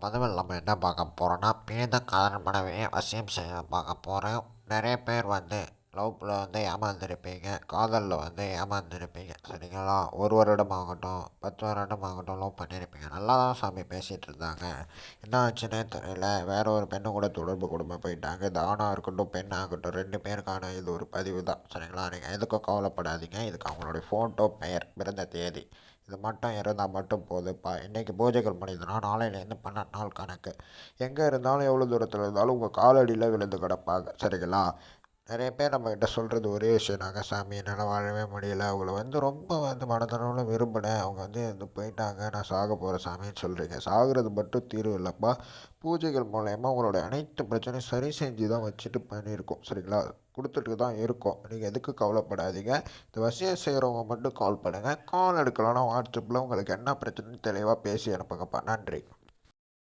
முதல்ல நம்ம என்ன பார்க்க போகிறோன்னா பேத காதல் மனைவியை வசியம் செய்ய பார்க்க போகிறோம் நிறைய பேர் வந்து லவ்வில் வந்து ஏமாந்துருப்பீங்க காதலில் வந்து ஏமாந்துருப்பீங்க. சரிங்களா? ஒரு வருடமாகட்டும் பத்து வருடமாகட்டும் லவ் பண்ணியிருப்பீங்க நல்லா தான் சாமி பேசிகிட்டு இருந்தாங்க என்ன ஆச்சுன்னே தெரியல. வேற ஒரு பெண்ணு கூட தொடர்பு கொடுமை போயிட்டாங்க. இது ஆணாக இருக்கட்டும் பெண்ணாக இருக்கட்டும் ரெண்டு பேருக்கான இது ஒரு பதிவு தான் சரிங்களா? நீங்கள் எதுக்கும் கவலைப்படாதீங்க. இதுக்கு அவங்களுடைய ஃபோட்டோ பெயர் பிறந்த தேதி இது மட்டும் இருந்தால் மட்டும் போதுப்பா. இன்றைக்கி பூஜைகள் முடியுதுன்னா நாளையிலேருந்து பன்னெண்டு நாள் கணக்கு. எங்கே இருந்தாலும் எவ்வளோ தூரத்தில் இருந்தாலும் உங்கள் காலடியில் விழுந்து கிடப்பாங்க. சரிங்களா? நிறைய பேர் நம்மக்கிட்ட சொல்கிறது ஒரே விஷயம் நாங்கள் சாமி என்னால் வாழவே முடியல. அவங்கள வந்து ரொம்ப வந்து மனதளவில் விரும்பினேன். அவங்க வந்து வந்து போயிட்டாங்க. நான் சாக போகிற சாமின்னு சொல்கிறீங்க சாகிறது மட்டும் தீர்வு இல்லைப்பா. பூஜைகள் மூலயமா உங்களோட அனைத்து பிரச்சனையும் சரி செஞ்சு தான் வச்சுட்டு பண்ணியிருக்கோம். சரிங்களா? கொடுத்துட்டு தான் இருக்கோம். நீங்கள் எதுக்கு கவலைப்படாதீங்க. இந்த வசியம் செய்கிறவங்க மட்டும் கால் பண்ணுங்கள் கால் எடுக்கலன்னா வாட்ஸ்அப்பில் உங்களுக்கு என்ன பிரச்சனைன்னு தெளிவாக பேசி அனுப்புங்கப்பா. நன்றி.